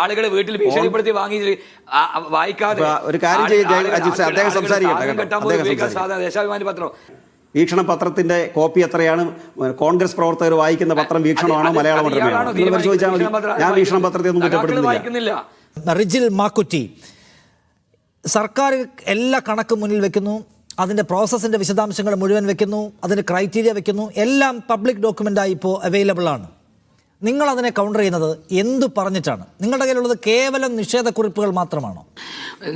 ആളുകൾ വീട്ടിൽ ഭീഷണിപ്പെടുത്തി വാങ്ങി വായിക്കാതെ ഒരു കാര്യം ചെയ്യ് അജിത് സാർ, അദ്ദേഹം സംസാരിക്കട്ടെ. ദേശാഭിമാനി പത്രം. വീക്ഷണ പത്രത്തിന്റെ കോപ്പി എത്രയാണ്? കോൺഗ്രസ് പ്രവർത്തകർ വായിക്കുന്ന പത്രം വീക്ഷണമാണോ മലയാളം മലയാള മനോരമയാണോ പരിശോധിച്ചാൽ മതി. ഞാൻ വീക്ഷണ പത്രത്തെ ഒന്നും സഖാക്കൾ റിജിൽ മാക്കുറ്റി. സർക്കാർ എല്ലാ കണക്കും മുന്നിൽ വെക്കുന്നു. അതിന്റെ പ്രോസസ്സിന്റെ വിശദാംശങ്ങൾ മുഴുവൻ വെക്കുന്നു. അതിന്റെ ക്രൈറ്റീരിയ വെക്കുന്നു. എല്ലാം പബ്ലിക് ഡോക്യുമെന്റായി ഇപ്പോൾ അവൈലബിൾ ആണ്. നിങ്ങൾ അതിനെ കൗണ്ടർ ചെയ്യുന്നത് എന്തു പറഞ്ഞിട്ടാണ്? നിങ്ങളുടെ കയ്യിലുള്ളത് കേവലം നിഷേധക്കുറിപ്പുകൾ മാത്രമാണോ?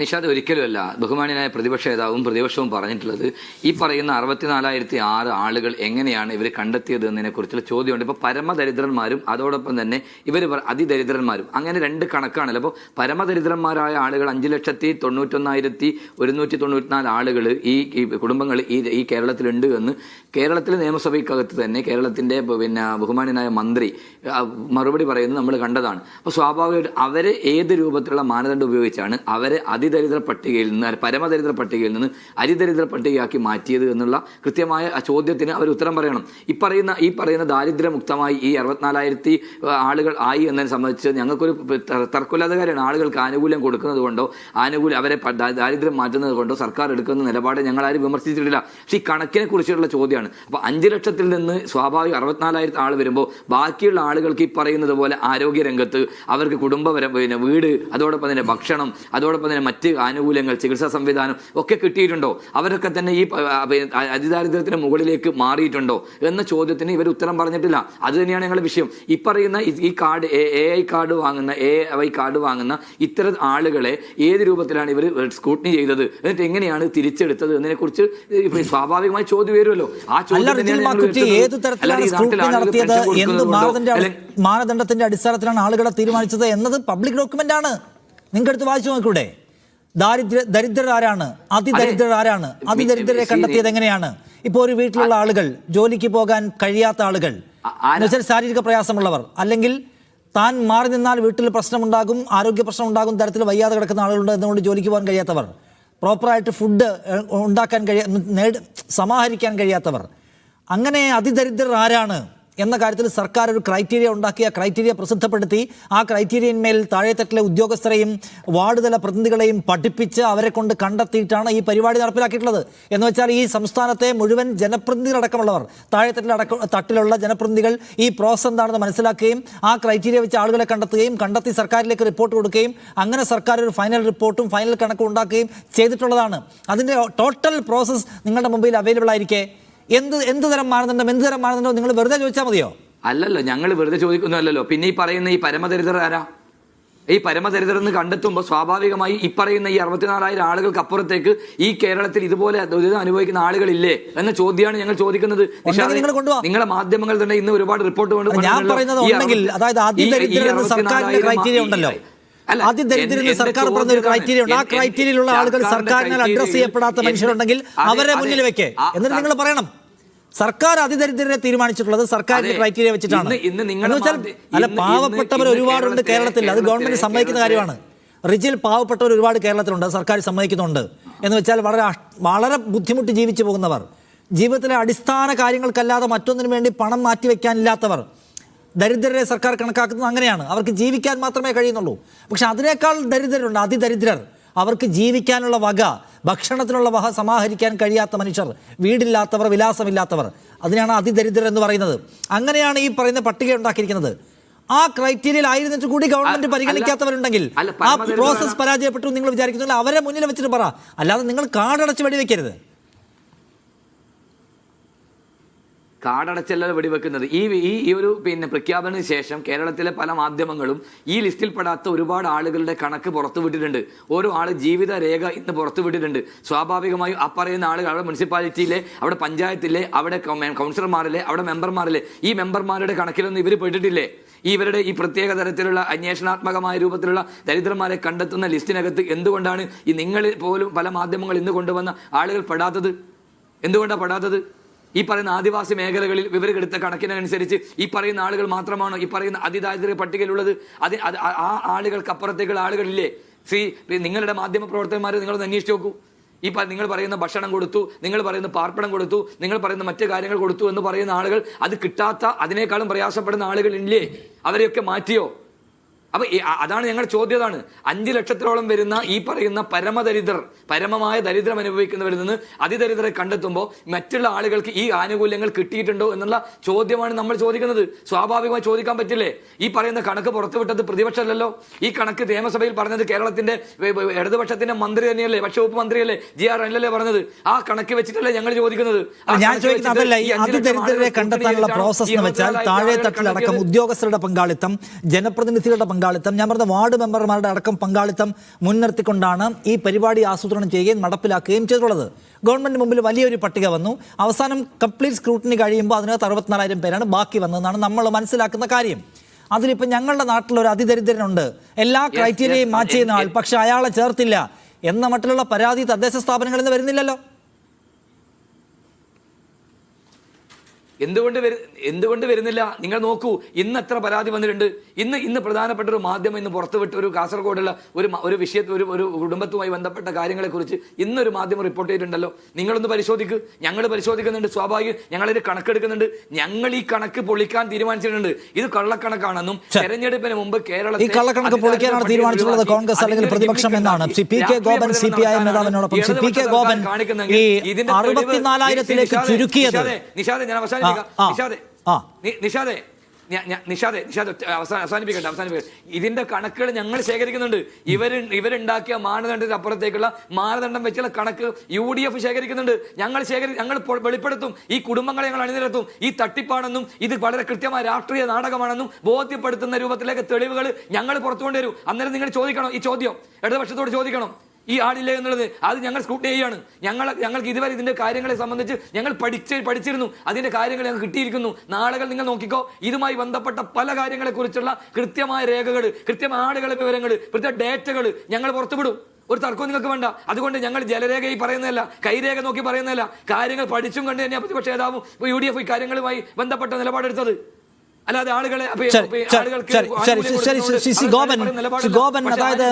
നിഷാദ് ഒരിക്കലുമല്ല ബഹുമാന്യനായ പ്രതിപക്ഷ നേതാവും പ്രതിപക്ഷവും പറഞ്ഞിട്ടുള്ളത് ഈ പറയുന്ന അറുപത്തിനാലായിരത്തി ആറ് ആളുകൾ എങ്ങനെയാണ് ഇവർ കണ്ടെത്തിയത് എന്നതിനെ കുറിച്ചുള്ള ചോദ്യമുണ്ട്. ഇപ്പോൾ പരമദരിദ്രന്മാരും അതോടൊപ്പം തന്നെ ഇവർ അതിദരിദ്രന്മാരും. അങ്ങനെ രണ്ട് കണക്കാണല്ലോ. അപ്പോൾ പരമദരിദ്രന്മാരായ ആളുകൾ അഞ്ച് ലക്ഷത്തി തൊണ്ണൂറ്റൊന്നായിരത്തി ഒരുന്നൂറ്റി തൊണ്ണൂറ്റിനാല് ആളുകൾ ഈ കുടുംബങ്ങൾ ഈ ഈ കേരളത്തിലുണ്ട് എന്ന് കേരളത്തിലെ നിയമസഭയ്ക്കകത്ത് തന്നെ കേരളത്തിന്റെ പിന്നെ ബഹുമാന്യനായ മന്ത്രി മറുപടി പറയുന്നത് നമ്മൾ കണ്ടതാണ്. അപ്പോൾ സ്വാഭാവികമായിട്ട് അവരെ ഏത് രൂപത്തിലുള്ള മാനദണ്ഡം ഉപയോഗിച്ചാണ് അവരെ അതിദരിദ്ര പട്ടികയിൽ നിന്ന് പരമദരിദ്ര പട്ടികയിൽ നിന്ന് അരിദരിദ്ര പട്ടികയാക്കി മാറ്റിയത് എന്നുള്ള കൃത്യമായ ചോദ്യത്തിന് അവർ ഉത്തരം പറയണം. ഈ പറയുന്ന ഈ പറയുന്ന ദാരിദ്ര്യമുക്തമായി ഈ അറുപത്തിനാലായിരത്തി ആളുകൾ ആയി എന്നതിനെ സംബന്ധിച്ച് ഞങ്ങൾക്കൊരു തർക്കമില്ലാത്ത ആളുകൾക്ക് ആനുകൂല്യം കൊടുക്കുന്നത് കൊണ്ടോ ആനുകൂല്യം അവരെ ദാരിദ്ര്യം മാറ്റുന്നത് കൊണ്ടോ സർക്കാർ എടുക്കുന്ന നിലപാട് ഞങ്ങൾ ആരും വിമർശിച്ചിട്ടില്ല. പക്ഷേ ഈ കണക്കിനെ കുറിച്ചുള്ള ചോദ്യമാണ്. അപ്പോൾ അഞ്ച് ലക്ഷത്തിൽ നിന്ന് സ്വാഭാവിക അറുപത്തിനാലായിരത്തി ആൾ വരുമ്പോൾ ബാക്കിയുള്ള ആളുകൾക്ക് ഈ പറയുന്നത് പോലെ ആരോഗ്യ രംഗത്ത് അവർക്ക് കുടുംബപരം പിന്നെ വീട് അതോടൊപ്പം തന്നെ ഭക്ഷണം അതോടൊപ്പം തന്നെ മറ്റ് ആനുകൂല്യങ്ങൾ ചികിത്സാ സംവിധാനം ഒക്കെ കിട്ടിയിട്ടുണ്ടോ? അവരൊക്കെ തന്നെ ഈ അതിദാരിദ്ര്യത്തിന് മുകളിലേക്ക് മാറിയിട്ടുണ്ടോ? എന്ന ചോദ്യത്തിന് ഇവർ ഉത്തരം പറഞ്ഞിട്ടില്ല. അത് തന്നെയാണ് ഞങ്ങളുടെ വിഷയം. ഈ പറയുന്ന e- card A I card വാങ്ങുന്ന എ ഐ കാർഡ് വാങ്ങുന്ന ഇത്തരം ആളുകളെ ഏത് രൂപത്തിലാണ് ഇവർ സ്കൂട്ടിനി ചെയ്തത്? എന്നിട്ട് എങ്ങനെയാണ് തിരിച്ചെടുത്തത് എന്നതിനെ കുറിച്ച് സ്വാഭാവികമായി ചോദ്യം വരുമല്ലോ. ആ ചോദ്യം മാനദണ്ഡത്തിന്റെ അടിസ്ഥാനത്തിലാണ് ആളുകളെ തീരുമാനിച്ചത് എന്നത് പബ്ലിക് ഡോക്യുമെന്റ് ആണ്. നിങ്ങൾക്ക് എടുത്ത് വായിച്ചു നോക്കൂടെ ദാരിദ്ര്യ ദരിദ്രരാരാണ്? അതിദരിദ്രരാരാണ്? അതിദരിദ്രർ ആരാണ് അതിദരിദ്രരെ കണ്ടെത്തിയത് എങ്ങനെയാണ്? ഇപ്പോൾ ഒരു വീട്ടിലുള്ള ആളുകൾ ജോലിക്ക് പോകാൻ കഴിയാത്ത ആളുകൾ എന്നുവെച്ചാൽ ശാരീരിക പ്രയാസമുള്ളവർ അല്ലെങ്കിൽ താൻ മാറി നിന്നാൽ വീട്ടിൽ പ്രശ്നമുണ്ടാകും ആരോഗ്യ പ്രശ്നം ഉണ്ടാകും തരത്തിൽ വയ്യാതെ കിടക്കുന്ന ആളുകളുണ്ട് എന്നുകൊണ്ട് ജോലിക്ക് പോകാൻ കഴിയാത്തവർ പ്രോപ്പറായിട്ട് ഫുഡ് ഉണ്ടാക്കാൻ കഴിയ നേട് സമാഹരിക്കാൻ കഴിയാത്തവർ. അങ്ങനെ അതിദരിദ്രർ ആരാണ്? എന്ന കാര്യത്തിൽ സർക്കാർ ഒരു ക്രൈറ്റീരിയ ഉണ്ടാക്കി ആ ക്രൈറ്റീരിയ പ്രസിദ്ധപ്പെടുത്തി ആ ക്രൈറ്റീരിയന്മേൽ താഴെത്തട്ടിലെ ഉദ്യോഗസ്ഥരെയും വാർഡ് തല പ്രതിനിധികളെയും പഠിപ്പിച്ച് അവരെ കൊണ്ട് കണ്ടെത്തിയിട്ടാണ് ഈ പരിപാടി നടപ്പിലാക്കിയിട്ടുള്ളത്. എന്ന് വെച്ചാൽ ഈ സംസ്ഥാനത്തെ മുഴുവൻ ജനപ്രതിനിധികളടക്കമുള്ളവർ താഴെത്തട്ടിലടക്കം തട്ടിലുള്ള ജനപ്രതിനിധികൾ ഈ പ്രോസസ് എന്താണെന്ന് മനസ്സിലാക്കുകയും ആ ക്രൈറ്റീരിയ വെച്ച് ആളുകളെ കണ്ടെത്തുകയും കണ്ടെത്തി സർക്കാരിലേക്ക് റിപ്പോർട്ട് കൊടുക്കുകയും അങ്ങനെ സർക്കാർ ഒരു ഫൈനൽ റിപ്പോർട്ടും ഫൈനൽ കണക്കും ഉണ്ടാക്കുകയും ചെയ്തിട്ടുള്ളതാണ്. അതിന്റെ ടോട്ടൽ പ്രോസസ്സ് നിങ്ങളുടെ മുമ്പിൽ അവൈലബിൾ ആയിരിക്കെ? എന്ത് എന്ത് തരം മാനദണ്ഡം എന്ത് തരം മാനദണ്ഡം നിങ്ങൾ വെറുതെ ചോദിച്ചാൽ മതിയോ? അല്ലല്ലോ ഞങ്ങൾ വെറുതെ ചോദിക്കുന്നല്ലോ പിന്നെ ഈ പറയുന്ന ഈ പരമദരിദ്രർ ആരാ? ഈ പരമദരിദ്രർ എന്ന് കണ്ടെത്തുമ്പോൾ സ്വാഭാവികമായി ഈ പറയുന്ന ഈ അറുപത്തിനാലായിരം ആളുകൾക്ക് അപ്പുറത്തേക്ക് ഈ കേരളത്തിൽ ഇതുപോലെ ദുരിതം അനുഭവിക്കുന്ന ആളുകളില്ലേ എന്ന ചോദ്യമാണ് ഞങ്ങൾ ചോദിക്കുന്നത്. നിങ്ങളെ മാധ്യമങ്ങൾ തന്നെ ഇന്ന് ഒരുപാട് റിപ്പോർട്ട് കൊണ്ട് ഞാൻ പറയുന്നത് അതായത് ഈ സർക്കാരിന്റെ ക്രൈറ്റീരിയ ഉണ്ടല്ലോ. സർക്കാർ പറഞ്ഞ ഒരു ക്രൈറ്റീരിയ ഉണ്ട്. ആ ക്രൈറ്റീരിയയിലുള്ള ആളുകൾ സർക്കാരിനാൽ അഡ്രസ് ചെയ്യപ്പെടാത്ത മനുഷ്യരുണ്ടെങ്കിൽ അവരെ മുന്നിൽ വെക്കേ. എന്നിട്ട് നിങ്ങൾ പറയണം. സർക്കാർ അതിദരിദ്രരെ തീരുമാനിച്ചിട്ടുള്ളത് സർക്കാരിന്റെ ക്രൈറ്റീരിയ വെച്ചിട്ടാണ്. അല്ല പാവപ്പെട്ടവർ ഒരുപാടുണ്ട് കേരളത്തിൽ. അത് ഗവൺമെന്റ് സമ്മതിക്കുന്ന കാര്യമാണ്. റിജിൽ പാവപ്പെട്ടവർ ഒരുപാട് കേരളത്തിലുണ്ട്. സർക്കാർ സമ്മതിക്കുന്നുണ്ട്. എന്ന് വെച്ചാൽ വളരെ വളരെ ബുദ്ധിമുട്ടി ജീവിച്ചു പോകുന്നവർ. ജീവിതത്തിലെ അടിസ്ഥാന കാര്യങ്ങൾക്കല്ലാതെ മറ്റൊന്നിനു വേണ്ടി പണം മാറ്റിവെക്കാനില്ലാത്തവർ. ദരിദ്രരെ സർക്കാർ കണക്കാക്കുന്നത് അങ്ങനെയാണ്. അവർക്ക് ജീവിക്കാൻ മാത്രമേ കഴിയുന്നുള്ളൂ. പക്ഷെ അതിനേക്കാൾ ദരിദ്രരുണ്ട്. അതിദരിദ്രർ. അവർക്ക് ജീവിക്കാനുള്ള വക ഭക്ഷണത്തിനുള്ള വക സമാഹരിക്കാൻ കഴിയാത്ത മനുഷ്യർ വീടില്ലാത്തവർ വിലാസമില്ലാത്തവർ. അതിനാണ് അതിദരിദ്രർ എന്ന് പറയുന്നത്. അങ്ങനെയാണ് ഈ പറയുന്ന പട്ടിക ഉണ്ടാക്കിയിരിക്കുന്നത്. ആ ക്രൈറ്റീരിയയിൽ ആയിരുന്നിട്ട് കൂടി ഗവൺമെന്റ് പരിഗണിക്കാത്തവരുണ്ടെങ്കിൽ ആ പ്രോസസ് പരാജയപ്പെട്ടു നിങ്ങൾ വിചാരിക്കുന്നില്ല അവരെ മുന്നിൽ വെച്ചിട്ട് പറ. അല്ലാതെ നിങ്ങൾ കാടടച്ച് വെടിവെക്കരുത്. കാടടച്ചല്ല വെടിവെക്കുന്നത്. ഈ ഈ ഒരു പിന്നെ പ്രഖ്യാപനത്തിന് ശേഷം കേരളത്തിലെ പല മാധ്യമങ്ങളും ഈ ലിസ്റ്റിൽപ്പെടാത്ത ഒരുപാട് ആളുകളുടെ കണക്ക് പുറത്തുവിട്ടിട്ടുണ്ട് ഓരോ ആൾ ജീവിത രേഖ ഇന്ന് പുറത്തുവിട്ടിട്ടുണ്ട് സ്വാഭാവികമായും അപ്പറയുന്ന പറയുന്ന ആളുകൾ അവിടെ മുനിസിപ്പാലിറ്റിയിലെ അവിടെ പഞ്ചായത്തിലെ അവിടെ കൗൺസിലർമാരിലെ അവിടെ മെമ്പർമാരിലെ ഈ മെമ്പർമാരുടെ കണക്കിലൊന്നും ഇവർ പെട്ടിട്ടില്ലേ? ഇവരുടെ ഈ പ്രത്യേക തരത്തിലുള്ള അന്വേഷണാത്മകമായ രൂപത്തിലുള്ള ദരിദ്രന്മാരെ കണ്ടെത്തുന്ന ലിസ്റ്റിനകത്ത് എന്തുകൊണ്ടാണ് ഈ നിങ്ങൾ പോലും പല മാധ്യമങ്ങൾ ഇന്ന് കൊണ്ടുവന്ന ആളുകൾ പെടാത്തത്? എന്തുകൊണ്ടാണ് പെടാത്തത്? ഈ പറയുന്ന ആദിവാസി മേഖലകളിൽ വിവരമെടുത്ത കണക്കിനനുസരിച്ച് ഈ പറയുന്ന ആളുകൾ മാത്രമാണോ ഈ പറയുന്ന അതിദാരിദ്ര്യ പട്ടികയിലുള്ളത്? അത് ആ- ആളുകൾക്ക് അപ്പുറത്തേക്കുള്ള ആളുകളില്ലേ? സി നിങ്ങളുടെ മാധ്യമ പ്രവർത്തകന്മാർ നിങ്ങളൊന്ന് അന്വേഷിച്ച് നോക്കൂ. ഈ നിങ്ങൾ പറയുന്ന ഭക്ഷണം കൊടുത്തു നിങ്ങൾ പറയുന്ന പാർപ്പിടം കൊടുത്തു നിങ്ങൾ പറയുന്ന മറ്റു കാര്യങ്ങൾ കൊടുത്തു എന്ന് പറയുന്ന ആളുകൾ അത് കിട്ടാത്ത അതിനേക്കാളും പ്രയാസപ്പെടുന്ന ആളുകൾ ഇല്ലേ അവരെയൊക്കെ മാറ്റിയോ? അപ്പൊ അതാണ് ഞങ്ങളുടെ ചോദ്യം അതാണ് അഞ്ചു ലക്ഷത്തോളം വരുന്ന ഈ പറയുന്ന പരമദരിദ്രർ പരമമായ ദരിദ്രം അനുഭവിക്കുന്നവരിൽ നിന്ന് അതിദരിദ്രരെ കണ്ടെത്തുമ്പോൾ മറ്റുള്ള ആളുകൾക്ക് ഈ ആനുകൂല്യങ്ങൾ കിട്ടിയിട്ടുണ്ടോ എന്നുള്ള ചോദ്യമാണ് നമ്മൾ ചോദിക്കുന്നത്. സ്വാഭാവികമായി ചോദിക്കാൻ പറ്റില്ലേ? ഈ പറയുന്ന കണക്ക് പുറത്തുവിട്ടത് പ്രതിപക്ഷമല്ലല്ലോ. ഈ കണക്ക് നിയമസഭയിൽ പറഞ്ഞത് കേരളത്തിന്റെ ഇടതുപക്ഷത്തിന്റെ മന്ത്രി തന്നെയല്ലേ ഭക്ഷ്യവകുപ്പ് മന്ത്രിയല്ലേ ജി ആർ അനിലല്ലേ പറഞ്ഞത്? ആ കണക്ക് വെച്ചിട്ടല്ലേ ഞങ്ങൾ ചോദിക്കുന്നത്. ഞാൻ ചോദിക്കുന്നത് കണ്ടെത്താനുള്ള പ്രോസസ് എന്ന് വെച്ചാൽ താഴെ തട്ടിലടക്കം ഉദ്യോഗസ്ഥരുടെ പങ്കാളിത്തം ജനപ്രതിനിധികളുടെ പങ്കാളിത്തം. ഞാൻ പറഞ്ഞ വാർഡ് മെമ്പർമാരുടെ അടക്കം പങ്കാളിത്തം മുൻനിർത്തിക്കൊണ്ടാണ് ഈ പരിപാടി ആസൂത്രണം ചെയ്യുകയും നടപ്പിലാക്കുകയും ചെയ്തിട്ടുള്ളത്. ഗവൺമെന്റ് മുമ്പിൽ വലിയൊരു പട്ടിക വന്നു. അവസാനം കംപ്ലീറ്റ് സ്ക്രൂട്ടിനി കഴിയുമ്പോൾ അതിനകത്ത് അറുപത്തിനാലായിരം പേരാണ് ബാക്കി വന്നതെന്നാണ് നമ്മൾ മനസ്സിലാക്കുന്ന കാര്യം. അതിലിപ്പോൾ ഞങ്ങളുടെ നാട്ടിൽ ഒരു അതിദരിദ്രനുണ്ട്. എല്ലാ ക്രൈറ്റീരിയയും മാറ്റി മാച്ച് ചെയ്യുന്ന ആൾ പക്ഷെ അയാളെ ചേർത്തില്ല എന്ന മട്ടിലുള്ള പരാതി തദ്ദേശ സ്ഥാപനങ്ങളിൽ നിന്ന് വരുന്നില്ലല്ലോ. എന്തുകൊണ്ട് വരു എന്തുകൊണ്ട് വരുന്നില്ല? നിങ്ങൾ നോക്കൂ ഇന്ന് എത്ര പരാതി വന്നിട്ടുണ്ട്. ഇന്ന് ഇന്ന് പ്രധാനപ്പെട്ട ഒരു മാധ്യമം ഇന്ന് പുറത്തുവിട്ട ഒരു കാസർഗോഡുള്ള ഒരു ഒരു വിഷയത്തിൽ ഒരു ഒരു കുടുംബത്തുമായി ബന്ധപ്പെട്ട കാര്യങ്ങളെക്കുറിച്ച് ഇന്നൊരു മാധ്യമം റിപ്പോർട്ട് ചെയ്തിട്ടുണ്ടല്ലോ. നിങ്ങളൊന്ന് പരിശോധിക്ക്. ഞങ്ങൾ പരിശോധിക്കുന്നുണ്ട് സ്വാഭാവികം. ഞങ്ങളിത് കണക്കെടുക്കുന്നുണ്ട്. ഞങ്ങൾ ഈ കണക്ക് പൊളിക്കാൻ തീരുമാനിച്ചിട്ടുണ്ട്. ഇത് കള്ളക്കണക്കാണെന്നും തെരഞ്ഞെടുപ്പിന് മുമ്പ് കേരളത്തിൽ ഈ കള്ളക്കണക്ക് പൊളിക്കാനാണ് തീരുമാനിച്ചിട്ടുള്ളത് കോൺഗ്രസ് അല്ലെങ്കിൽ പ്രതിപക്ഷം എന്നാണ്. Shri P K Gopan C P I നേതാവിനോടൊപ്പം P K Gopan ഈ അറുപത്തിനാലായിരത്തിലേക്ക് ചുരുക്കിയത്. നിഷാദെ ഞാൻ ആ, നിഷാദെ നിഷാദേ നിഷാദെ നിഷാദെ അവസാന അവസാനിപ്പിക്കട്ടെ അവസാനിപ്പിക്കട്ടെ. ഇതിന്റെ കണക്കുകൾ ഞങ്ങൾ ശേഖരിക്കുന്നുണ്ട്. ഇവർ ഇവരുണ്ടാക്കിയ മാനദണ്ഡത്തിന് അപ്പുറത്തേക്കുള്ള മാനദണ്ഡം വെച്ചുള്ള കണക്ക് യു ഡി എഫ് ശേഖരിക്കുന്നുണ്ട്. ഞങ്ങൾ ശേഖരി ഞങ്ങൾ വെളിപ്പെടുത്തും. ഈ കുടുംബങ്ങളെ ഞങ്ങൾ അണിനിരത്തും. ഈ തട്ടിപ്പാണെന്നും ഇത് വളരെ കൃത്യമായ രാഷ്ട്രീയ നാടകമാണെന്നും ബോധ്യപ്പെടുത്തുന്ന രൂപത്തിലേക്ക് തെളിവുകൾ ഞങ്ങൾ പുറത്തുകൊണ്ടുവരും. അന്നേരം നിങ്ങൾ ചോദിക്കണം ഈ ചോദ്യം. ഇടതുപക്ഷത്തോട് ചോദിക്കണം. ഈ ആളില്ലേ എന്നുള്ളത് അത് ഞങ്ങൾ സ്കൂട്ടി ചെയ്യാണ് ഞങ്ങൾ ഞങ്ങൾക്ക് ഇതുവരെ ഇതിന്റെ കാര്യങ്ങളെ സംബന്ധിച്ച് ഞങ്ങൾ പഠിച്ച് പഠിച്ചിരുന്നു. അതിന്റെ കാര്യങ്ങൾ ഞങ്ങൾ കിട്ടിയിരിക്കുന്നു. നാളുകൾ നിങ്ങൾ നോക്കിക്കോ. ഇതുമായി ബന്ധപ്പെട്ട പല കാര്യങ്ങളെക്കുറിച്ചുള്ള കൃത്യമായ രേഖകൾ കൃത്യമായ ആളുകളെ വിവരങ്ങൾ കൃത്യ ഡേറ്റകൾ ഞങ്ങൾ പുറത്തുവിടും ഒരു തർക്കവും നിങ്ങൾക്ക് വേണ്ട. അതുകൊണ്ട് ഞങ്ങൾ ജലരേഖ ഈ പറയുന്നതല്ല കൈരേഖ നോക്കി പറയുന്നതല്ല. കാര്യങ്ങൾ പഠിച്ചും കണ്ട് തന്നെ പ്രതിപക്ഷ നേതാവും യു ഡി എഫ് ഈ കാര്യങ്ങളുമായി ബന്ധപ്പെട്ട നിലപാടെടുത്തത്. അല്ലാതെ ആളുകളെ ഗോപൻ അതായത്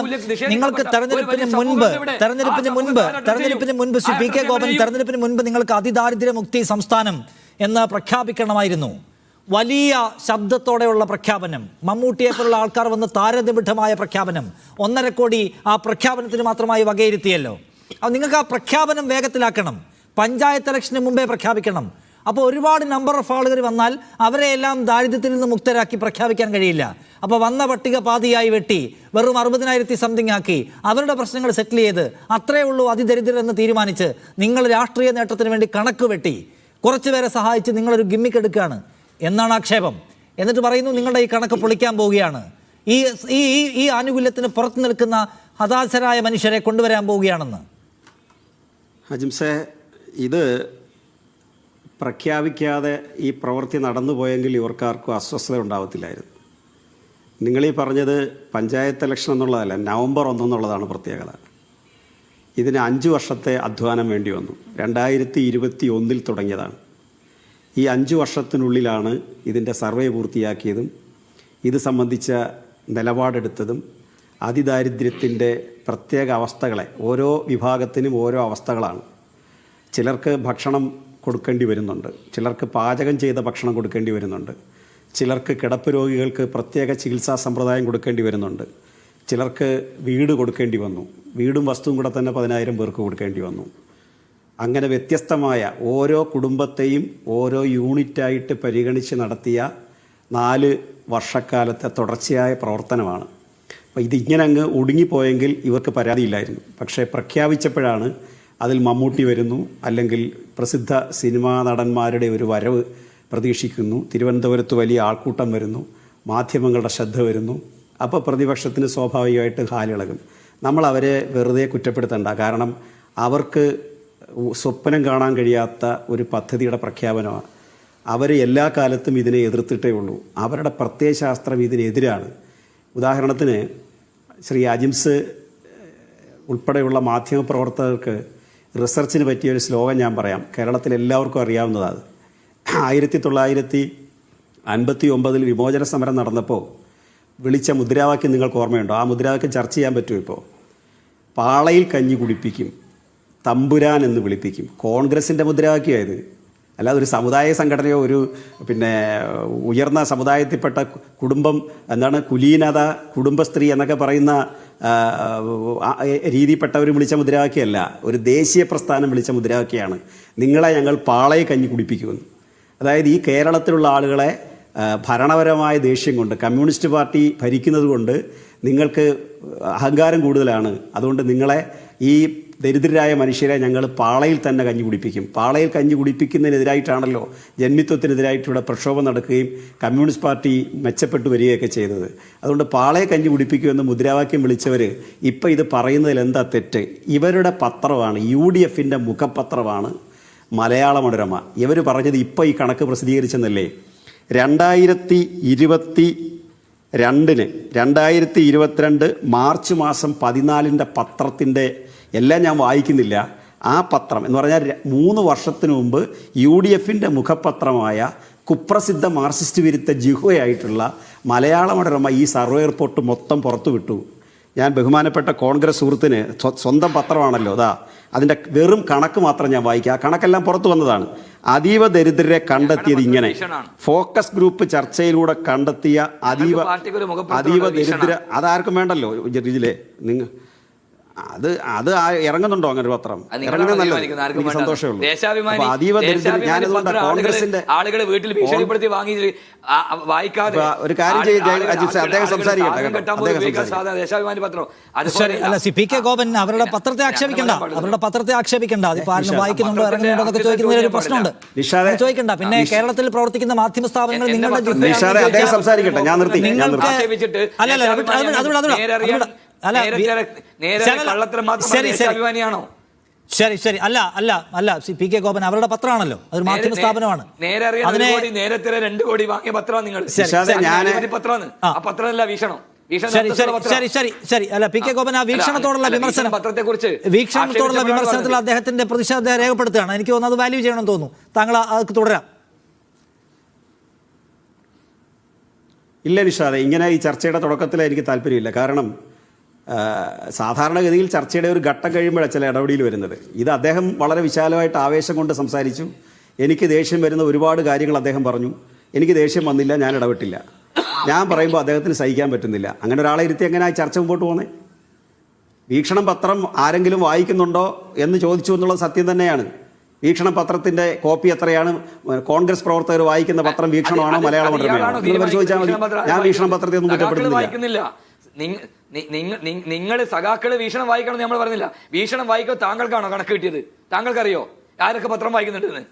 നിങ്ങൾക്ക് തെരഞ്ഞെടുപ്പിന് മുൻപ് തെരഞ്ഞെടുപ്പിന് മുൻപ് തെരഞ്ഞെടുപ്പിന് മുൻപ് ശ്രീ പി കെ ഗോപൻ തെരഞ്ഞെടുപ്പിന് മുൻപ് നിങ്ങൾക്ക് അതിദാരിദ്ര്യ മുക്തി സംസ്ഥാനം എന്ന് പ്രഖ്യാപിക്കണമായിരുന്നു. വലിയ ശബ്ദത്തോടെയുള്ള പ്രഖ്യാപനം മമ്മൂട്ടിയെ പോലുള്ള ആൾക്കാർ വന്ന് താരനിബിഡമായ പ്രഖ്യാപനം ഒന്നര കോടി ആ പ്രഖ്യാപനത്തിന് മാത്രമായി വകയിരുത്തിയല്ലോ. അപ്പോൾ നിങ്ങൾക്ക് ആ പ്രഖ്യാപനം വേഗത്തിലാക്കണം. പഞ്ചായത്ത് ഇലക്ഷന് മുമ്പേ പ്രഖ്യാപിക്കണം. അപ്പോൾ ഒരുപാട് നമ്പർ ഓഫ് ആളുകൾ വന്നാൽ അവരെ എല്ലാം ദാരിദ്ര്യത്തിൽ നിന്ന് മുക്തരാക്കി പ്രഖ്യാപിക്കാൻ കഴിയില്ല. അപ്പോൾ വന്ന പട്ടിക പാതിയായി വെട്ടി വെറും അറുപതിനായിരത്തി സംതിങ് ആക്കി. അവരുടെ പ്രശ്നങ്ങൾ സെറ്റിൽ ചെയ്ത് അത്രേ ഉള്ളൂ അതിദരിദ്രർ എന്ന് തീരുമാനിച്ച് നിങ്ങൾ രാഷ്ട്രീയ നേട്ടത്തിന് വേണ്ടി കണക്ക് വെട്ടി. കുറച്ച് പേരെ സഹായിച്ച് നിങ്ങളൊരു ഗിമ്മിക്ക് എടുക്കുകയാണ്. എന്നാണ് ആക്ഷേപം. എന്നിട്ട് പറയുന്നു നിങ്ങളുടെ ഈ കണക്ക് പൊളിക്കാൻ പോവുകയാണ്. ഈ ഈ- ഈ ആനുകൂല്യത്തിന് പുറത്തു നിൽക്കുന്ന ഹതാശരായ മനുഷ്യരെ കൊണ്ടുവരാൻ പോവുകയാണെന്ന്. ഹജിംസെ ഇത് പ്രഖ്യാപിക്കാതെ ഈ പ്രവൃത്തി നടന്നു പോയെങ്കിൽ ഇവർക്കാർക്കും അസ്വസ്ഥത ഉണ്ടാവത്തില്ലായിരുന്നു. നിങ്ങളീ പറഞ്ഞത് പഞ്ചായത്ത് ഇലക്ഷൻ എന്നുള്ളതല്ല നവംബർ ഒന്നെന്നുള്ളതാണ് പ്രത്യേകത. ഇതിന് അഞ്ച് വർഷത്തെ അധ്വാനം വേണ്ടി വന്നു. രണ്ടായിരത്തി ഇരുപത്തി ഒന്നിൽ തുടങ്ങിയതാണ്. ഈ അഞ്ച് വർഷത്തിനുള്ളിലാണ് ഇതിന്റെ സർവേ പൂർത്തിയാക്കിയതും ഇത് സംബന്ധിച്ച നിലപാടെടുത്തതും അതിദാരിദ്ര്യത്തിന്റെ പ്രത്യേക അവസ്ഥകളെ ഓരോ വിഭാഗത്തിനും ഓരോ അവസ്ഥകളാണ്. ചിലർക്ക് ഭക്ഷണം കൊടുക്കേണ്ടി വരുന്നുണ്ട്. ചിലർക്ക് പാചകം ചെയ്ത ഭക്ഷണം കൊടുക്കേണ്ടി വരുന്നുണ്ട്. ചിലർക്ക് കിടപ്പ് രോഗികൾക്ക് പ്രത്യേക ചികിത്സാ സമ്പ്രദായം കൊടുക്കേണ്ടി വരുന്നുണ്ട്. ചിലർക്ക് വീട് കൊടുക്കേണ്ടി വന്നു. വീടും വസ്തുവും കൂടെ തന്നെ പതിനായിരം പേർക്ക് കൊടുക്കേണ്ടി വന്നു. അങ്ങനെ വ്യത്യസ്തമായ ഓരോ കുടുംബത്തെയും ഓരോ യൂണിറ്റായിട്ട് പരിഗണിച്ച് നടത്തിയ നാല് വർഷക്കാലത്തെ തുടർച്ചയായ പ്രവർത്തനമാണ്. അപ്പോൾ ഇതിങ്ങനെ അങ്ങ് ഒടുങ്ങിപ്പോയെങ്കിൽ ഇവർക്ക് പരാതിയില്ലായിരുന്നു. പക്ഷേ പ്രഖ്യാപിച്ചപ്പോഴാണ് അതിൽ മമ്മൂട്ടി വരുന്നു. അല്ലെങ്കിൽ പ്രസിദ്ധ സിനിമാ നടന്മാരുടെ ഒരു വരവ് പ്രതീക്ഷിക്കുന്നു. തിരുവനന്തപുരത്ത് വലിയ ആൾക്കൂട്ടം വരുന്നു. മാധ്യമങ്ങളുടെ ശ്രദ്ധ വരുന്നു. അപ്പോൾ പ്രതിപക്ഷത്തിന് സ്വാഭാവികമായിട്ട് ഹാലിളകും നമ്മൾ അവരെ വെറുതെ കുറ്റപ്പെടുത്തണ്ട. കാരണം അവർക്ക് സ്വപ്നം കാണാൻ കഴിയാത്ത ഒരു പദ്ധതിയുടെ പ്രഖ്യാപനമാണ്. അവർ എല്ലാ കാലത്തും ഇതിനെ എതിർത്തിട്ടേ ഉള്ളൂ. അവരുടെ പ്രത്യയശാസ്ത്രം ഇതിനെതിരാണ്. ഉദാഹരണത്തിന് ശ്രീ അജിംസ് ഉൾപ്പെടെയുള്ള മാധ്യമപ്രവർത്തകർക്ക് റിസർച്ചിന് പറ്റിയ ഒരു ശ്ലോകം ഞാൻ പറയാം. കേരളത്തിൽ എല്ലാവർക്കും അറിയാവുന്നതാണ് ആയിരത്തി തൊള്ളായിരത്തി അൻപത്തി ഒമ്പതിൽ വിമോചന സമരം നടന്നപ്പോൾ വിളിച്ച മുദ്രാവാക്യം നിങ്ങൾക്ക് ഓർമ്മയുണ്ടോ? ആ മുദ്രാവാക്യം ചർച്ച ചെയ്യാൻ പറ്റുമോ ഇപ്പോൾ പാളയിൽ കഞ്ഞി കുടിപ്പിക്കും തമ്പുരാൻ എന്ന് വിളിപ്പിക്കും. കോൺഗ്രസിന്റെ മുദ്രാവാക്യമായത്. അല്ലാതെ ഒരു സമുദായ സംഘടനയോ ഒരു പിന്നെ ഉയർന്ന സമുദായത്തിൽപ്പെട്ട കുടുംബം എന്താണ് കുലീനത കുടുംബസ്ത്രീ എന്നൊക്കെ പറയുന്ന ആ, വിളിച്ച മുദ്രാവാക്യമല്ല ഒരു ദേശീയ പ്രസ്ഥാനം വിളിച്ച മുദ്രാവാക്യമാണ്. നിങ്ങളെ ഞങ്ങൾ പാളയെ കഞ്ഞി കുടിപ്പിക്കുമെന്ന്. അതായത് ഈ കേരളത്തിലുള്ള ആളുകളെ ഭരണപരമായ ദേഷ്യം കൊണ്ട് കമ്മ്യൂണിസ്റ്റ് പാർട്ടി ഭരിക്കുന്നത് കൊണ്ട് നിങ്ങൾക്ക് അഹങ്കാരം കൂടുതലാണ്. അതുകൊണ്ട് നിങ്ങളെ ഈ ദരിദ്രരായ മനുഷ്യരെ ഞങ്ങൾ പാളയിൽ തന്നെ കഞ്ഞി കുടിപ്പിക്കും. പാളയിൽ കഞ്ഞി കുടിപ്പിക്കുന്നതിനെതിരായിട്ടാണല്ലോ ജന്മിത്വത്തിനെതിരായിട്ട് ഇവിടെ പ്രക്ഷോഭം നടക്കുകയും കമ്മ്യൂണിസ്റ്റ് പാർട്ടി മെച്ചപ്പെട്ടു വരികയൊക്കെ ചെയ്തത്. അതുകൊണ്ട് പാളയെ കഞ്ഞി കുടിപ്പിക്കുമെന്ന് മുദ്രാവാക്യം വിളിച്ചവർ ഇപ്പം ഇത് പറയുന്നതിൽ എന്താ തെറ്റ്? ഇവരുടെ പത്രമാണ് യു ഡി എഫിന്റെ മുഖപത്രമാണ് മലയാള മനോരമ. ഇവർ പറഞ്ഞത് ഇപ്പോൾ ഈ കണക്ക് പ്രസിദ്ധീകരിച്ചെന്നല്ലേ? രണ്ടായിരത്തി ഇരുപത്തി രണ്ടിന് രണ്ടായിരത്തി ഇരുപത്തിരണ്ട് മാർച്ച് മാസം പതിനാലിന്റെ പത്രത്തിന്റെ എല്ലാം ഞാൻ വായിക്കുന്നില്ല. ആ പത്രം എന്ന് പറഞ്ഞാൽ മൂന്ന് വർഷത്തിന് മുമ്പ് യു ഡി എഫിന്റെ മുഖപത്രമായ കുപ്രസിദ്ധ മാർക്സിസ്റ്റ് വിരുദ്ധ ജിഹുവയായിട്ടുള്ള മലയാള മനോരമ ഈ സർവേ റിപ്പോർട്ട് മൊത്തം പുറത്തു വിട്ടു ഞാൻ ബഹുമാനപ്പെട്ട കോൺഗ്രസ് സുഹൃത്തിന് സ്വന്തം പത്രമാണല്ലോ അതാ. അതിന്റെ വെറും കണക്ക് മാത്രം ഞാൻ വായിക്കുക. ആ കണക്കെല്ലാം പുറത്തു വന്നതാണ്. അതീവ ദരിദ്രരെ കണ്ടെത്തിയത് ഇങ്ങനെ. ഫോക്കസ് ഗ്രൂപ്പ് ചർച്ചയിലൂടെ കണ്ടെത്തിയ അതീവ അതീവ ദരിദ്ര അതാർക്കും വേണ്ടല്ലോ ജില്ലേ നിങ്ങൾ അത് അത് ആ- ഇറങ്ങുന്നുണ്ടോ അങ്ങനെ ഒരു പത്രം? കോൺഗ്രസിന്റെ വീട്ടിൽ ഭീഷണിപ്പെടുത്തി വാങ്ങി വായിക്കാതെ ഒരു കാര്യം ദേശാഭിമാനി പത്രം. അല്ല സി പി കെ ഗോപൻ അവരുടെ പത്രത്തെ ആക്ഷേപിക്കണ്ട. അവരുടെ പത്രത്തെ ആക്ഷേപിക്കണ്ട. അതിപ്പോ ആരും വായിക്കുന്നുണ്ടോ ഇറങ്ങുന്നുണ്ടോ എന്നൊക്കെ ചോദിക്കുന്ന ചോദിക്കുന്നതിൽ ഒരു പ്രശ്നമുണ്ട്. നിഷാദെ, ചോദിക്കണ്ട. പിന്നെ കേരളത്തിൽ പ്രവർത്തിക്കുന്ന മാധ്യമ സ്ഥാപനങ്ങൾ നിങ്ങളുടെ സംസാരിക്കട്ടെ. ഞാൻ നിർത്തി, ഞാൻ നിങ്ങൾക്ക് അല്ല അല്ല ശരി, ശരി, ശരി. അല്ല അല്ല അല്ല. സി പി കെ ഗോപൻ അവരുടെ പത്രമാണല്ലോ. അതൊരു മാധ്യമ സ്ഥാപനമാണ്. അതിനെ രണ്ട് കോടി വാങ്ങിയ പത്രമാണ് നിങ്ങൾ. പത്രമാണ്. ആ. പത്രമല്ല വീക്ഷണം. ശരി ശരി ശരി ശരി ശരി. അല്ല പി കെ ഗോപൻ ആ വീക്ഷണത്തോടുള്ള വിമർശനം വീക്ഷണം പത്രത്തെക്കുറിച്ച് വീക്ഷണത്തോടുള്ള വിമർശനത്തിൽ അദ്ദേഹത്തിന്റെ പ്രതിഷേധത്തെ രേഖപ്പെടുത്തുകയാണ്. എനിക്ക് തോന്നുന്നത് അത് വാല്യൂ ചെയ്യണമെന്ന് തോന്നുന്നു. താങ്കൾ അത് തുടരാം. ഇല്ല നിഷാദെ ഇങ്ങനെ ഈ ചർച്ചയുടെ തുടക്കത്തിൽ എനിക്ക് താല്പര്യമില്ല. കാരണം സാധാരണഗതിയിൽ ചർച്ചയുടെ ഒരു ഘട്ടം കഴിയുമ്പോഴാണ് ചില ഇടപെടിയിൽ വരുന്നത്. ഇത് അദ്ദേഹം വളരെ വിശാലമായിട്ട് ആവേശം കൊണ്ട് സംസാരിച്ചു. എനിക്ക് ദേഷ്യം വരുന്ന ഒരുപാട് കാര്യങ്ങൾ അദ്ദേഹം പറഞ്ഞു. എനിക്ക് ദേഷ്യം വന്നില്ല ഞാൻ ഇടപെട്ടില്ല. ഞാൻ പറയുമ്പോൾ അദ്ദേഹത്തിന് സഹിക്കാൻ പറ്റുന്നില്ല. അങ്ങനെ ഒരാളെ ഇരുത്തി എങ്ങനെ ആ ചർച്ച മുമ്പോട്ട് പോകുന്നത് വീക്ഷണം പത്രം ആരെങ്കിലും വായിക്കുന്നുണ്ടോ എന്ന് ചോദിച്ചു എന്നുള്ളത് സത്യം തന്നെയാണ്. വീക്ഷണ പത്രത്തിന്റെ കോപ്പി എത്രയാണ്? കോൺഗ്രസ് പ്രവർത്തകർ വായിക്കുന്ന പത്രം വീക്ഷണമാണോ മലയാളം മലയാള അത് മനോരമയാണോ പരിശോധിച്ചാൽ മതി. ഞാൻ വീക്ഷണ പത്രത്തെ ഒന്നും കുറ്റപ്പെടുന്നില്ല നിങ്ങൾ സഖാക്കൾ വീക്ഷണം വായിക്കണം നമ്മൾ പറഞ്ഞില്ല. വീക്ഷണം വായിക്കോ താങ്കൾക്കാണോ കണക്ക് കിട്ടിയത്? താങ്കൾക്കറിയോ? ആരൊക്കെ പത്രം വായിക്കുന്നുണ്ടെന്ന്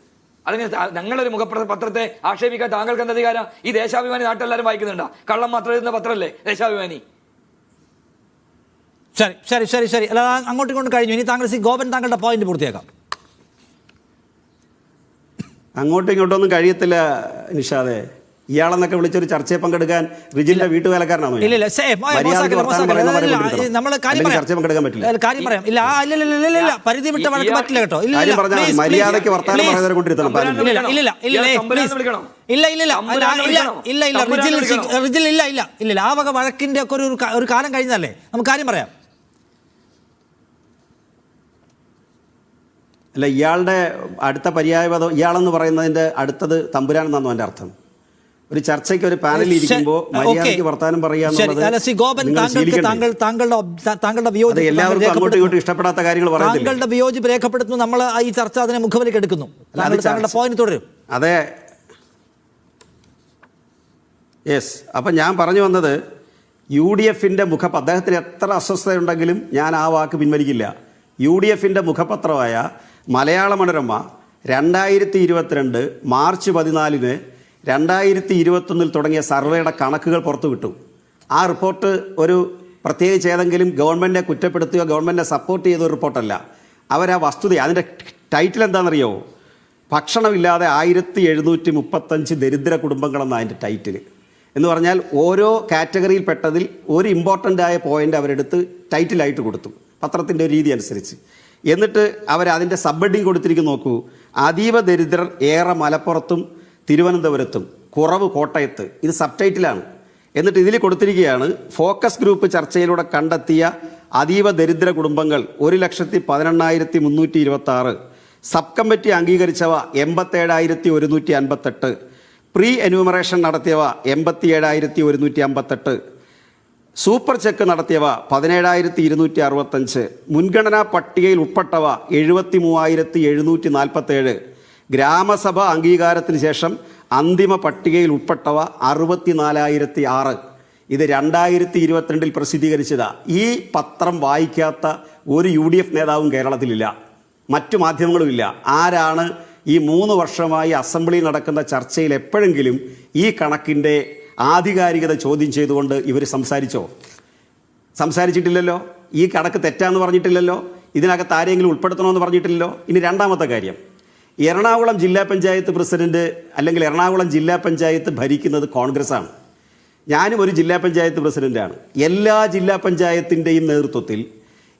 അതിന് ഞങ്ങളൊരു മുഖപ്ര പത്രത്തെ ആക്ഷേപിക്കാൻ താങ്കൾക്ക് എന്താ അധികാരം? ഈ ദേശാഭിമാനി നാട്ടിലെല്ലാവരും വായിക്കുന്നുണ്ടോ? കള്ളം മാത്രം എഴുതുന്ന പത്രമല്ലേ ദേശാഭിമാനി? ശരി ശരി ശരി ശരി. അല്ല അങ്ങോട്ടും ഇങ്ങോട്ടും കഴിഞ്ഞു. ഇനി താങ്കൾ സി ഗോപൻ താങ്കളുടെ പോയിന്റ് പൂർത്തിയാക്കാം. അങ്ങോട്ടും ഇങ്ങോട്ടൊന്നും കഴിയത്തില്ല നിഷാദെ. ഇയാളെന്നൊക്കെ വിളിച്ചൊരു ചർച്ചയെ പങ്കെടുക്കാൻ റിജിന്റെ വീട്ടുവേലക്കാരനാണോ പങ്കെടുക്കാൻ പറ്റില്ല അല്ല, ഇല്ല ആ, ഇല്ല ഇല്ല ഇല്ല ഇല്ല, ഇല്ല പരിധി വിട്ട വഴക്ക് പറ്റില്ല കേട്ടോ മര്യാദയ്ക്ക് വർത്താനം please. പറയുന്നവരെ കൊണ്ടിരുത്തണം ഇല്ല ഇല്ല ഇല്ല ഇല്ല ഇല്ല വിളിക്കണം. ഇല്ല ഇല്ല ഇല്ല അല്ല, തമ്പുരാനെ ഇല്ല ഇല്ല ഇല്ല തമ്പുരാനെ റിജിൽ റിജിൽ ഇല്ല ഇല്ല ഇല്ല ഇല്ല ആ വക വഴക്കിന്റെ ഒക്കെ ഒരു ഒരു കാലം കഴിഞ്ഞല്ലേ നമുക്ക് കാര്യം പറയാം അല്ല ഇയാളുടെ അടുത്ത പര്യായപദം ഇയാളെന്ന് പറയുന്നതിന്റെ അടുത്തത് തമ്പുരാൻ എന്നാണോ എന്റെ അർത്ഥം ഒരു ചർച്ചയ്ക്ക് ഒരു പാനലിൽ ഇരിക്കുമ്പോൾ മര്യാദയ്ക്ക് വർത്താനം പറയുക? താങ്കൾ താങ്കളുടെ താങ്കളുടെ എല്ലാവർക്കും അങ്ങോട്ടും ഇങ്ങോട്ടും. ഇഷ്ടപ്പെടാത്ത കാര്യങ്ങൾ താങ്കളുടെ വിയോജിപ്പ് രേഖപ്പെടുത്തുന്നു. നമ്മൾ ഈ ചർച്ച അതിനെ മുഖവിലേക്ക് എടുക്കുന്നു താങ്കളുടെ പോയിന്റ് തുടരും. അതെ. യെസ് അപ്പം ഞാൻ പറഞ്ഞു വന്നത് യു ഡി എഫിന്റെ മുഖ അദ്ദേഹത്തിന് എത്ര അസ്വസ്ഥതയുണ്ടെങ്കിലും ഞാൻ ആ വാക്ക് പിൻവലിക്കില്ല. യു ഡി എഫിന്റെ മുഖപത്രമായ മലയാള മനോരമ രണ്ടായിരത്തി ഇരുപത്തിരണ്ട് മാർച്ച് പതിനാലിന് രണ്ടായിരത്തി ഇരുപത്തൊന്നിൽ തുടങ്ങിയ സർവേയുടെ കണക്കുകൾ പുറത്തുവിട്ടു. ആ റിപ്പോർട്ട് ഒരു പ്രത്യേകിച്ച് ഏതെങ്കിലും ഗവൺമെന്റിനെ കുറ്റപ്പെടുത്തുകയോ ഗവൺമെന്റിനെ സപ്പോർട്ട് ചെയ്ത ഒരു റിപ്പോർട്ടല്ല. അവരാ വസ്തുത അതിന്റെ ടൈറ്റിൽ എന്താണെന്നറിയോ? ഭക്ഷണമില്ലാതെ ആയിരത്തി എഴുന്നൂറ്റി മുപ്പത്തഞ്ച് ദരിദ്ര കുടുംബങ്ങളെന്നാണ് അതിന്റെ ടൈറ്റിൽ എന്ന് പറഞ്ഞാൽ ഓരോ കാറ്റഗറിയിൽപ്പെട്ടതിൽ ഒരു ഇമ്പോർട്ടന്റ് ആയ പോയിന്റ് അവരെടുത്ത് ടൈറ്റിലായിട്ട് കൊടുത്തു പത്രത്തിന്റെ രീതി അനുസരിച്ച്. എന്നിട്ട് അവർ അതിന്റെ സബ്ബഡിങ് കൊടുത്തിരിക്കും നോക്കൂ. അതീവ ദരിദ്രർ ഏറെ മലപ്പുറത്തും തിരുവനന്തപുരത്തും കുറവ് കോട്ടയത്ത്. ഇത് സബ് ടൈറ്റിലാണ് എന്നിട്ട് ഇതിൽ കൊടുത്തിരിക്കുകയാണ് ഫോക്കസ് ഗ്രൂപ്പ് ചർച്ചയിലൂടെ കണ്ടെത്തിയ അതീവ ദരിദ്ര കുടുംബങ്ങൾ ഒരു ലക്ഷത്തി പതിനെണ്ണായിരത്തി മുന്നൂറ്റി ഇരുപത്തി ആറ് സബ് കമ്മിറ്റി അംഗീകരിച്ചവ എൺപത്തേഴായിരത്തി ഒരുന്നൂറ്റി അൻപത്തെട്ട് പ്രീ എന്യൂമറേഷൻ നടത്തിയവ എൺപത്തി ഏഴായിരത്തി ഒരുന്നൂറ്റി അമ്പത്തെട്ട് സൂപ്പർ ചെക്ക് നടത്തിയവ പതിനേഴായിരത്തി ഇരുന്നൂറ്റി അറുപത്തഞ്ച് മുൻഗണനാ പട്ടികയിൽ ഉൾപ്പെട്ടവ എഴുപത്തി മൂവായിരത്തി എഴുന്നൂറ്റി നാൽപ്പത്തേഴ് ഗ്രാമസഭ അംഗീകാരത്തിന് ശേഷം അന്തിമ പട്ടികയിൽ ഉൾപ്പെട്ടവ അറുപത്തിനാലായിരത്തി ആറ് ഇത് രണ്ടായിരത്തി ഇരുപത്തിരണ്ടിൽ പ്രസിദ്ധീകരിച്ചതാ. ഈ പത്രം വായിക്കാത്ത ഒരു യു ഡി എഫ് നേതാവും കേരളത്തിലില്ല. മറ്റു മാധ്യമങ്ങളുമില്ല. ആരാണ് ഈ മൂന്ന് വർഷമായി അസംബ്ലിയിൽ നടക്കുന്ന ചർച്ചയിൽ എപ്പോഴെങ്കിലും ഈ കണക്കിന്റെ ആധികാരികത ചോദ്യം ചെയ്തുകൊണ്ട് ഇവർ സംസാരിച്ചോ? സംസാരിച്ചിട്ടില്ലല്ലോ? ഈ കണക്ക് തെറ്റാന്ന് പറഞ്ഞിട്ടില്ലല്ലോ? ഇതിനകത്ത് ആരെങ്കിലും ഉൾപ്പെടുത്തണമെന്ന് പറഞ്ഞിട്ടില്ലല്ലോ? ഇനി രണ്ടാമത്തെ കാര്യം. എറണാകുളം ജില്ലാ പഞ്ചായത്ത് പ്രസിഡന്റ് അല്ലെങ്കിൽ എറണാകുളം ജില്ലാ പഞ്ചായത്ത് ഭരിക്കുന്നത് കോൺഗ്രസ്സാണ്. ഞാനും ഒരു ജില്ലാ പഞ്ചായത്ത് പ്രസിഡന്റാണ്. എല്ലാ ജില്ലാ പഞ്ചായത്തിന്റെയും നേതൃത്വത്തിൽ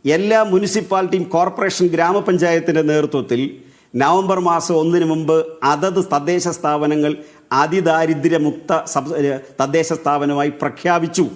എല്ലാ മുനിസിപ്പാലിറ്റിയും കോർപ്പറേഷൻ ഗ്രാമപഞ്ചായത്തിന്റെ നേതൃത്വത്തിൽ നവംബർ മാസം ഒന്നിന് മുമ്പ് അതത് തദ്ദേശ സ്ഥാപനങ്ങൾ അതിദാരിദ്ര്യമുക്ത സബ് തദ്ദേശ സ്ഥാപനമായി പ്രഖ്യാപിച്ചു.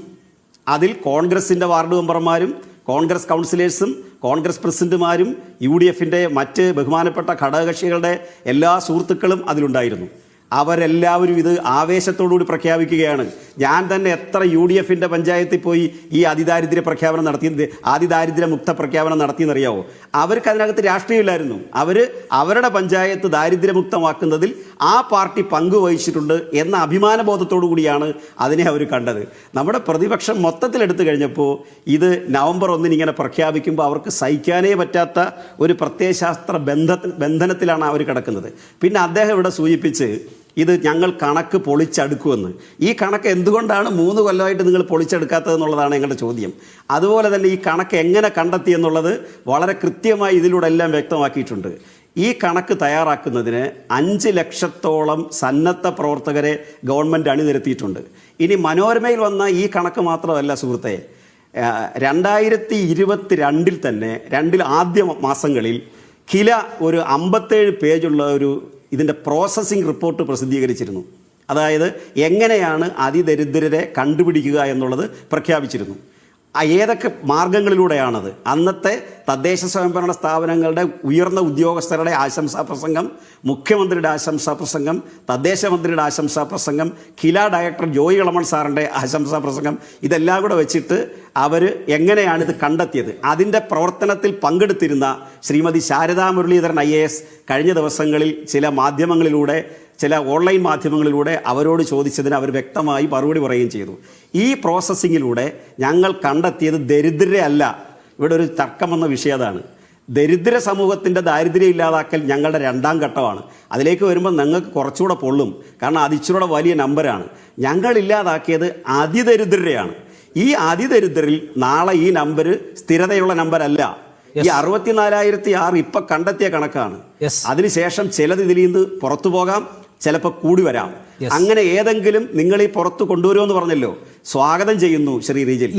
അതിൽ കോൺഗ്രസിന്റെ വാർഡ് മെമ്പർമാരും കോൺഗ്രസ് കൗൺസിലേഴ്സും കോൺഗ്രസ് പ്രസിഡന്റുമാരും യു ഡി എഫിന്റെ മറ്റ് ബഹുമാനപ്പെട്ട ഘടകകക്ഷികളുടെ എല്ലാ സുഹൃത്തുക്കളും അതിലുണ്ടായിരുന്നു. അവരെല്ലാവരും ഇത് ആവേശത്തോടുകൂടി പ്രഖ്യാപിക്കുകയാണ്. ഞാൻ തന്നെ എത്ര യു ഡി എഫിന്റെ പഞ്ചായത്തിൽ പോയി ഈ അതിദാരിദ്ര്യ പ്രഖ്യാപനം നടത്തി ആദിദാരിദ്ര്യ മുക്ത പ്രഖ്യാപനം നടത്തിയെന്നറിയാവോ? അവർക്ക് അതിനകത്ത് രാഷ്ട്രീയമില്ലായിരുന്നു. അവർ അവരുടെ പഞ്ചായത്ത് ദാരിദ്ര്യമുക്തമാക്കുന്നതിൽ ആ പാർട്ടി പങ്കുവഹിച്ചിട്ടുണ്ട് എന്ന അഭിമാനബോധത്തോടു കൂടിയാണ് അതിനെ അവർ കണ്ടത്. നമ്മുടെ പ്രതിപക്ഷം മൊത്തത്തിലെടുത്തു കഴിഞ്ഞപ്പോൾ ഇത് നവംബർ ഒന്നിന് ഇങ്ങനെ പ്രഖ്യാപിക്കുമ്പോൾ അവർക്ക് സഹിക്കാനേ പറ്റാത്ത ഒരു പ്രത്യയശാസ്ത്ര ബന്ധ ബന്ധനത്തിലാണ് അവർ കിടക്കുന്നത്. പിന്നെ അദ്ദേഹം ഇവിടെ സൂചിപ്പിച്ച് ഇത് ഞങ്ങൾ കണക്ക് പൊളിച്ചെടുക്കുമെന്ന്. ഈ കണക്ക് എന്തുകൊണ്ടാണ് മൂന്ന് കൊല്ലമായിട്ട് നിങ്ങൾ പൊളിച്ചെടുക്കാത്തത് എന്നുള്ളതാണ് ഞങ്ങളുടെ ചോദ്യം. അതുപോലെ തന്നെ ഈ കണക്ക് എങ്ങനെ കണ്ടെത്തി എന്നുള്ളത് വളരെ കൃത്യമായി ഇതിലൂടെ എല്ലാം വ്യക്തമാക്കിയിട്ടുണ്ട്. ഈ കണക്ക് തയ്യാറാക്കുന്നതിന് അഞ്ച് ലക്ഷത്തോളം സന്നദ്ധ പ്രവർത്തകരെ ഗവൺമെന്റ് അണിനിരത്തിയിട്ടുണ്ട്. ഇനി മനോരമയിൽ വന്ന ഈ കണക്ക് മാത്രമല്ല സുഹൃത്തെ രണ്ടായിരത്തി ഇരുപത്തി രണ്ടിൽ തന്നെ രണ്ടിൽ ആദ്യ മാസങ്ങളിൽ കില ഒരു അമ്പത്തേഴ് പേജുള്ള ഒരു ഇതിന്റെ പ്രോസസ്സിംഗ് റിപ്പോർട്ട് പ്രസിദ്ധീകരിച്ചിരുന്നു. അതായത് എങ്ങനെയാണ് അതിദരിദ്രരെ കണ്ടുപിടിക്കുക എന്നുള്ളത് പ്രഖ്യാപിച്ചിരുന്നു. ഏതൊക്കെ മാർഗങ്ങളിലൂടെയാണത്? അന്നത്തെ തദ്ദേശ സ്വയംഭരണ സ്ഥാപനങ്ങളുടെ ഉയർന്ന ഉദ്യോഗസ്ഥരുടെ ആശംസാ പ്രസംഗം മുഖ്യമന്ത്രിയുടെ ആശംസാ പ്രസംഗം തദ്ദേശ മന്ത്രിയുടെ ആശംസാ പ്രസംഗം കില ഡയറക്ടർ ജോയി ഇളമൺ സാറിന്റെ ആശംസാ പ്രസംഗം ഇതെല്ലാം കൂടെ വെച്ചിട്ട് അവർ എങ്ങനെയാണ് ഇത് കണ്ടെത്തിയത്? അതിന്റെ പ്രവർത്തനത്തിൽ പങ്കെടുത്തിരുന്ന ശ്രീമതി ശാരദാ മുരളീധരൻ ഐ കഴിഞ്ഞ ദിവസങ്ങളിൽ ചില മാധ്യമങ്ങളിലൂടെ ചില ഓൺലൈൻ മാധ്യമങ്ങളിലൂടെ അവരോട് ചോദിച്ചതിന് അവർ വ്യക്തമായി മറുപടി പറയുകയും ചെയ്തു. ഈ പ്രോസസ്സിങ്ങിലൂടെ ഞങ്ങൾ കണ്ടെത്തിയത് ദരിദ്രരല്ല. ഇവിടെ ഒരു തർക്കം വന്ന വിഷയം അതാണ്. ദരിദ്ര സമൂഹത്തിന്റെ ദാരിദ്ര്യം ഇല്ലാതാക്കൽ ഞങ്ങളുടെ രണ്ടാം ഘട്ടമാണ്. അതിലേക്ക് വരുമ്പോൾ ഞങ്ങൾക്ക് കുറച്ചുകൂടെ പൊള്ളും. കാരണം അത് വലിയ നമ്പരാണ് ഞങ്ങൾ ഇല്ലാതാക്കിയത് അതിദരിദ്രരെയാണ്. ഈ അതിദരിദ്രരിൽ നാളെ ഈ നമ്പർ സ്ഥിരതയുള്ള നമ്പരല്ല ഈ അറുപത്തിനാലായിരത്തി ആറ് ഇപ്പൊ കണ്ടെത്തിയ കണക്കാണ്. അതിനുശേഷം ചിലത് ഇതിൽ നിന്ന് പുറത്തു പോകാം. ചിലപ്പോൾ കൂടി വരാം. അങ്ങനെ ഏതെങ്കിലും നിങ്ങൾ ഈ പുറത്ത് കൊണ്ടുവരുമെന്ന് പറഞ്ഞല്ലോ. സ്വാഗതം ചെയ്യുന്നു ശ്രീ റീജിൽ.